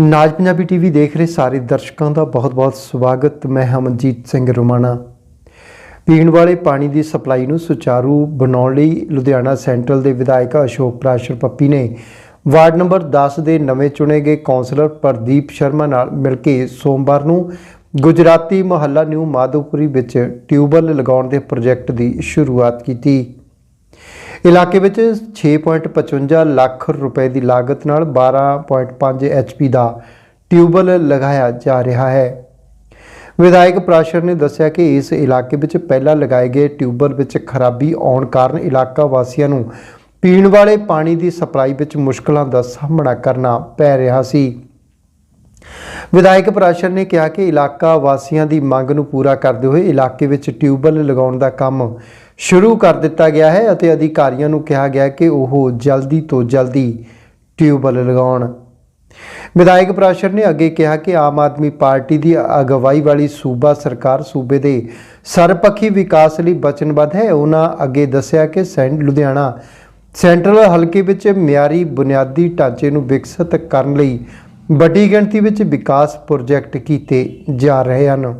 ਨਾਜ Punjabi TV ਦੇਖ ਰਹੇ ਸਾਰੇ ਦਰਸ਼ਕਾਂ ਦਾ ਬਹੁਤ-ਬਹੁਤ ਸਵਾਗਤ। ਮੈਂ ਹਮਨਜੀਤ ਸਿੰਘ ਰੋਮਾਣਾ। ਪੀਣ ਵਾਲੇ ਪਾਣੀ ਦੀ ਸਪਲਾਈ ਨੂੰ ਸੁਚਾਰੂ ਬਣਾਉਣ ਲਈ ਲੁਧਿਆਣਾ ਸੈਂਟਰਲ ਦੇ ਵਿਧਾਇਕ ਅਸ਼ੋਕ ਪ੍ਰਾਸ਼ਰ ਪੱਪੀ ਨੇ ਵਾਰਡ ਨੰਬਰ 10 ਦੇ ਨਵੇਂ ਚੁਣੇ ਗਏ ਕੌਂਸਲਰ ਪ੍ਰਦੀਪ ਸ਼ਰਮਾ ਨਾਲ ਮਿਲ ਕੇ ਸੋਮਵਾਰ ਨੂੰ ਗੁਜਰਾਤੀ ਮੁਹੱਲਾ ਨਿਊ ਮਾਧੋਪੁਰੀ ਵਿੱਚ ਟਿਊਬਵੈੱਲ ਲਗਾਉਣ ਦੇ ਪ੍ਰੋਜੈਕਟ ਦੀ ਸ਼ੁਰੂਆਤ ਕੀਤੀ। ਇਲਾਕੇ ਵਿੱਚ 6.55 ਲੱਖ ਰੁਪਏ ਦੀ ਲਾਗਤ ਨਾਲ 12.5 ਐਚਪੀ ਦਾ ਟਿਊਬਵੈੱਲ ਲਗਾਇਆ ਜਾ ਰਿਹਾ ਹੈ। ਵਿਧਾਇਕ ਪ੍ਰਾਸ਼ਰ ਨੇ ਦੱਸਿਆ ਕਿ ਇਸ ਇਲਾਕੇ ਵਿੱਚ ਪਹਿਲਾਂ ਲਗਾਏ ਗਏ ਟਿਊਬਵੈੱਲ ਵਿੱਚ ਖਰਾਬੀ ਆਉਣ ਕਾਰਨ ਇਲਾਕਾ ਵਾਸੀਆਂ ਨੂੰ ਪੀਣ ਵਾਲੇ ਪਾਣੀ ਦੀ ਸਪਲਾਈ ਵਿੱਚ ਮੁਸ਼ਕਲਾਂ ਦਾ ਸਾਹਮਣਾ ਕਰਨਾ ਪੈ ਰਿਹਾ ਸੀ। ਵਿਧਾਇਕ ਪ੍ਰਾਸ਼ਰ ਨੇ ਕਿਹਾ ਕਿ ਇਲਾਕਾ ਵਾਸੀਆਂ ਦੀ ਮੰਗ ਨੂੰ ਪੂਰਾ ਕਰਦੇ ਹੋਏ ਇਲਾਕੇ ਵਿੱਚ ਟਿਊਬਵੈੱਲ ਲਗਾਉਣ ਦਾ ਕੰਮ ਸ਼ੁਰੂ ਕਰ ਦਿੱਤਾ ਗਿਆ ਹੈ ਅਤੇ ਅਧਿਕਾਰੀਆਂ ਨੂੰ ਕਿਹਾ ਗਿਆ ਕਿ ਉਹ ਜਲਦੀ ਤੋਂ ਜਲਦੀ ਟਿਊਬਵੈੱਲ ਲਗਾਉਣ। ਵਿਧਾਇਕ ਪ੍ਰਾਸ਼ਰ ਨੇ ਅੱਗੇ ਕਿਹਾ ਕਿ ਆਮ ਆਦਮੀ ਪਾਰਟੀ ਦੀ ਅਗਵਾਈ ਵਾਲੀ ਸੂਬਾ ਸਰਕਾਰ ਸੂਬੇ ਦੇ ਸਰਪੱਖੀ ਵਿਕਾਸ ਲਈ ਵਚਨਬੱਧ ਹੈ। ਉਹਨਾਂ ਅੱਗੇ ਦੱਸਿਆ ਕਿ ਸੈਂਟ ਲੁਧਿਆਣਾ ਸੈਂਟਰਲ ਹਲਕੇ ਵਿੱਚ ਮਿਆਰੀ ਬੁਨਿਆਦੀ ਢਾਂਚੇ ਨੂੰ ਵਿਕਸਿਤ ਕਰਨ ਲਈ ਵੱਡੀ ਗਿਣਤੀ ਵਿੱਚ ਵਿਕਾਸ ਪ੍ਰੋਜੈਕਟ ਕੀਤੇ ਜਾ ਰਹੇ ਹਨ।